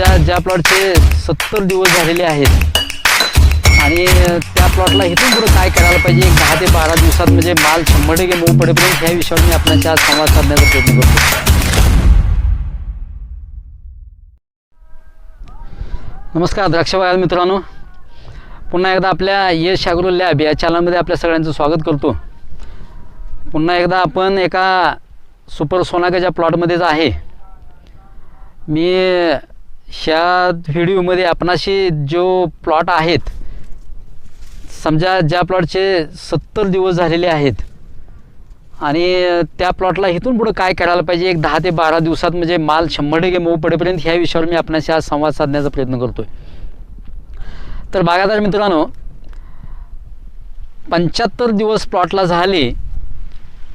समजा ज्या प्लॉटचे सत्तर दिवस झालेले आहेत. आणि त्या प्लॉटला इथून पुढे काय करायला पाहिजे? एक दहा ते बारा दिवसात म्हणजे माल शंभर टक्के मऊ पडेपर्यंत ह्या विषयावर मी आपल्याशी आज संवाद साधण्याचा प्रयत्न करतो. नमस्कार द्राक्ष बागायत मित्रांनो. पुन्हा एकदा आपल्या यश अग्रो लॅब या चॅनलमध्ये आपल्या सगळ्यांचं स्वागत करतो. पुन्हा एकदा आपण एका सुपर सोनाकाच्या प्लॉटमध्येच आहे मी ह्या व्हिडिओमध्ये आपणाशी जो प्लॉट आहेत समजा ज्या प्लॉटचे सत्तर दिवस झालेले आहेत आणि त्या प्लॉटला इथून पुढं काय करायला पाहिजे एक दहा ते बारा दिवसात म्हणजे माल शंभर टक्के मऊ पडेपर्यंत ह्या विषयावर मी आपणाशी आज संवाद साधण्याचा प्रयत्न करतो आहे तर बागायतदार मित्रांनो पंच्याहत्तर दिवस प्लॉटला झाले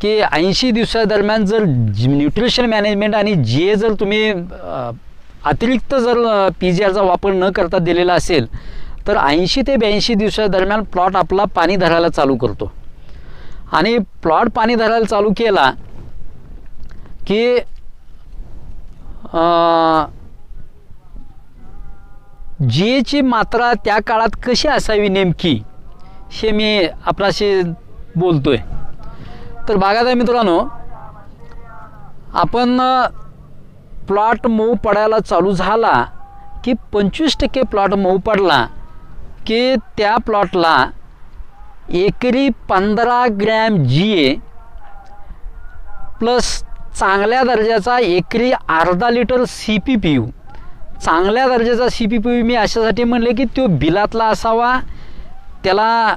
की ऐंशी दिवसादरम्यान जर न्यूट्रिशन मॅनेजमेंट आणि जे जर तुम्ही अतिरिक्त जर पी जी आरचा वापर न करता दिलेला असेल तर ऐंशी ते ब्याऐंशी दिवसादरम्यान प्लॉट आपला पाणी धरायला चालू करतो. आणि प्लॉट पाणी धरायला चालू केला की जी एची मात्रा त्या काळात कशी असावी नेमकी हे मी आपणाशी बोलतोय. तर बागायतदार मित्रांनो आपण प्लॉट मऊ पडायला चालू झाला की पंचवीस टक्के प्लॉट मऊ पडला की त्या प्लॉटला एकरी पंधरा ग्रॅम जी ए प्लस चांगल्या दर्जाचा एकरी अर्धा litre C P P U चांगल्या दर्जाचा सी पी पी यू मी अशासाठी म्हणले की तो बिलातला असावा. त्याला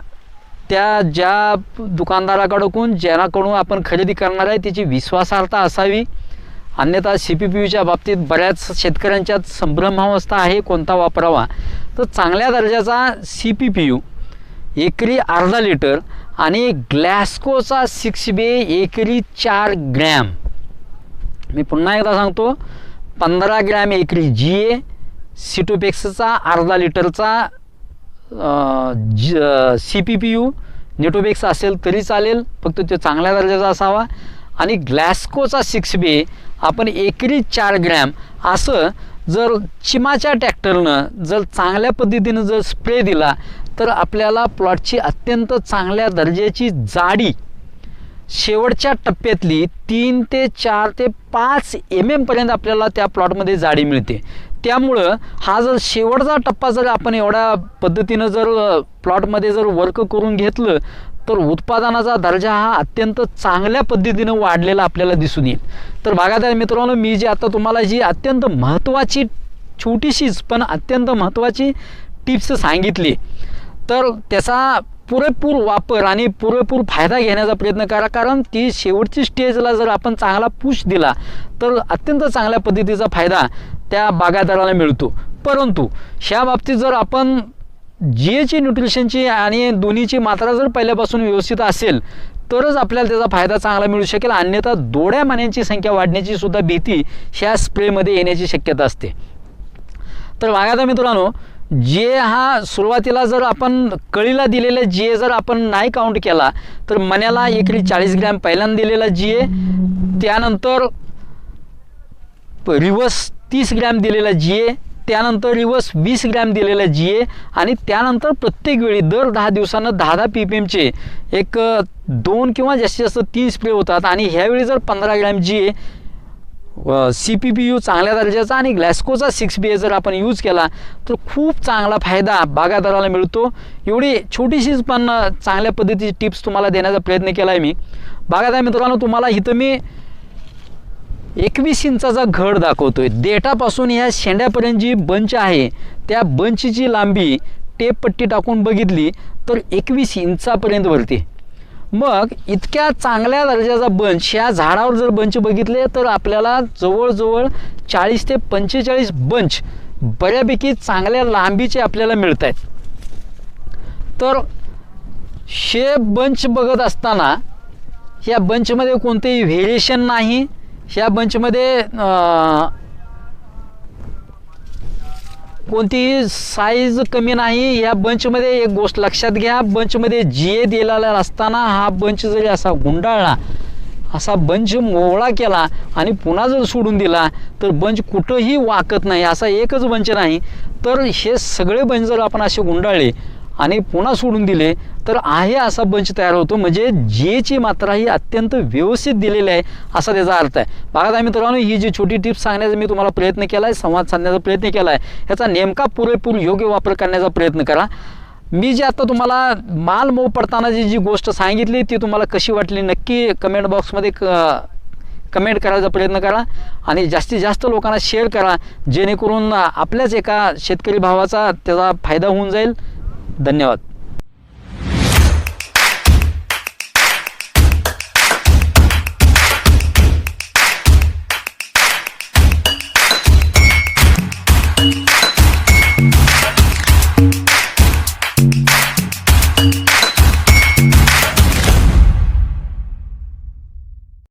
त्या ज्या दुकानदाराकडकून ज्यानाकडून आपण खरेदी करणार आहे त्याची विश्वासार्हता असावी. अन्यथा सी पी पी यूच्या बाबतीत बऱ्याच शेतकऱ्यांच्यात संभ्रमावस्था आहे कोणता वापरावा? तर चांगल्या दर्जाचा सी पी पी यू एकरी अर्धा लिटर आणि ग्लॅस्कोचा सिक्स बे एकरी चार ग्रॅम. मी पुन्हा एकदा सांगतो पंधरा ग्रॅम एकरी जी ए सिटोपेक्सचा अर्धा लिटरचा सी पी पी यू नेटोपेक्स असेल तरी चालेल फक्त तो चांगल्या दर्जाचा असावा. आणि ग्लॅस्कोचा सिक्स बे आपण एकरी चार ग्रॅम असं जर चिमाच्या ट्रॅक्टरनं जर चांगल्या पद्धतीनं जर स्प्रे दिला तर आपल्याला प्लॉटची अत्यंत चांगल्या दर्जाची जाडी शेवटच्या टप्प्यातली तीन ते चार ते पाच एम एमपर्यंत आपल्याला त्या प्लॉटमध्ये जाडी मिळते. त्यामुळं हा जर शेवटचा टप्पा जर आपण एवढ्या पद्धतीनं जर प्लॉटमध्ये जर वर्क करून घेतलं तर उत्पादनाचा दर्जा हा अत्यंत चांगल्या पद्धतीनं वाढलेला आपल्याला दिसून येईल. तर बागायतदार मित्रांनो मी जी आता तुम्हाला जी अत्यंत महत्त्वाची छोटीशीच पण अत्यंत महत्त्वाची टिप्स सांगितली तर त्याचा पुरेपूर वापर आणि पुरेपूर फायदा घेण्याचा प्रयत्न करा. कारण ती शेवटची स्टेजला जर आपण चांगला पुश दिला तर अत्यंत चांगल्या पद्धतीचा फायदा त्या बागायतदाराला मिळतो. परंतु ह्या बाबतीत जर आपण जी एची न्यूट्रिशनची आणि दोन्हीची मात्रा जर पहिल्यापासून व्यवस्थित असेल तरच आपल्याला त्याचा फायदा चांगला मिळू शकेल. अन्यथा दोड्या मान्यांची संख्या वाढण्याची सुद्धा भीती ह्या स्प्रेमध्ये येण्याची शक्यता असते. तर वागायचा मित्रांनो जे हा सुरुवातीला जर आपण कळीला दिलेला जे जर आपण नाही काउंट केला तर मण्याला एकरी चाळीस ग्रॅम पहिल्यांदा दिलेला जी ए त्यानंतर रिवर्स तीस ग्रॅम दिलेला जी ए त्यानंतर रिवर्स वीस ग्रॅम दिलेला जी ए आणि त्यानंतर प्रत्येक वेळी दर दहा दिवसानं दहा दहा पी पी एमचे एक दोन किंवा जास्तीत जास्त तीन स्प्रे होतात. आणि ह्यावेळी जर पंधरा gram G A C P P U चांगल्या दर्जाचा आणि ग्लॅस्कोचा सिक्स बी ए जर आपण यूज केला तर खूप चांगला फायदा बागायतदाराला मिळतो. एवढी छोटीशीच पण चांगल्या पद्धतीची टिप्स तुम्हाला देण्याचा प्रयत्न केला आहे मी. बागायतदार मित्रांनो तुम्हाला इथं मी एकवीस इंचाचा घड दाखवतोय. देठापासून ह्या शेंड्यापर्यंत जी बंच आहे त्या बंचची लांबी टेप पट्टी टाकून बघितली तर एकवीस इंचापर्यंत वरती. मग इतक्या चांगल्या दर्जाचा बंच ह्या झाडावर जर बंच बघितले तर आपल्याला जवळजवळ चाळीस ते पंचेचाळीस बंच बऱ्यापैकी चांगल्या लांबीचे आपल्याला मिळत आहेत तर शे बंच बघत असताना या बंचमध्ये कोणतेही व्हेरिएशन नाही. ह्या बंचमध्ये कोणतीही साईज कमी नाही. या बंचमध्ये एक गोष्ट लक्षात घ्या. बंचमध्ये जी ए दिलेला असताना हा बंच जरी असा गुंडाळला असा बंच मोवळा केला आणि पुन्हा जर सोडून दिला तर बंच कुठंही वाकत नाही. असा एकच बंच नाही. तर हे सगळे बंच जर आपण असे गुंडाळले आणि पुन्हा सोडून दिले तर आहे असा बंच तयार होतो. म्हणजे जेची मात्रा ही अत्यंत व्यवस्थित दिलेली आहे असा त्याचा अर्थ आहे. बघा आता मित्रांनो ही जी छोटी टिप्स सांगण्याचा मी तुम्हाला प्रयत्न केला आहे संवाद साधण्याचा प्रयत्न केला आहे याचा नेमका पुरेपूर योग्य वापर करण्याचा प्रयत्न करा. मी जे आता तुम्हाला माल मऊ पडताना जी जी गोष्ट सांगितली ती तुम्हाला कशी वाटली नक्की कमेंट बॉक्समध्ये क कमेंट करायचा प्रयत्न करा आणि जास्तीत जास्त लोकांना शेअर करा जेणेकरून आपल्याच एका शेतकरी भावाचा त्याचा फायदा होऊन जाईल. धन्यवाद.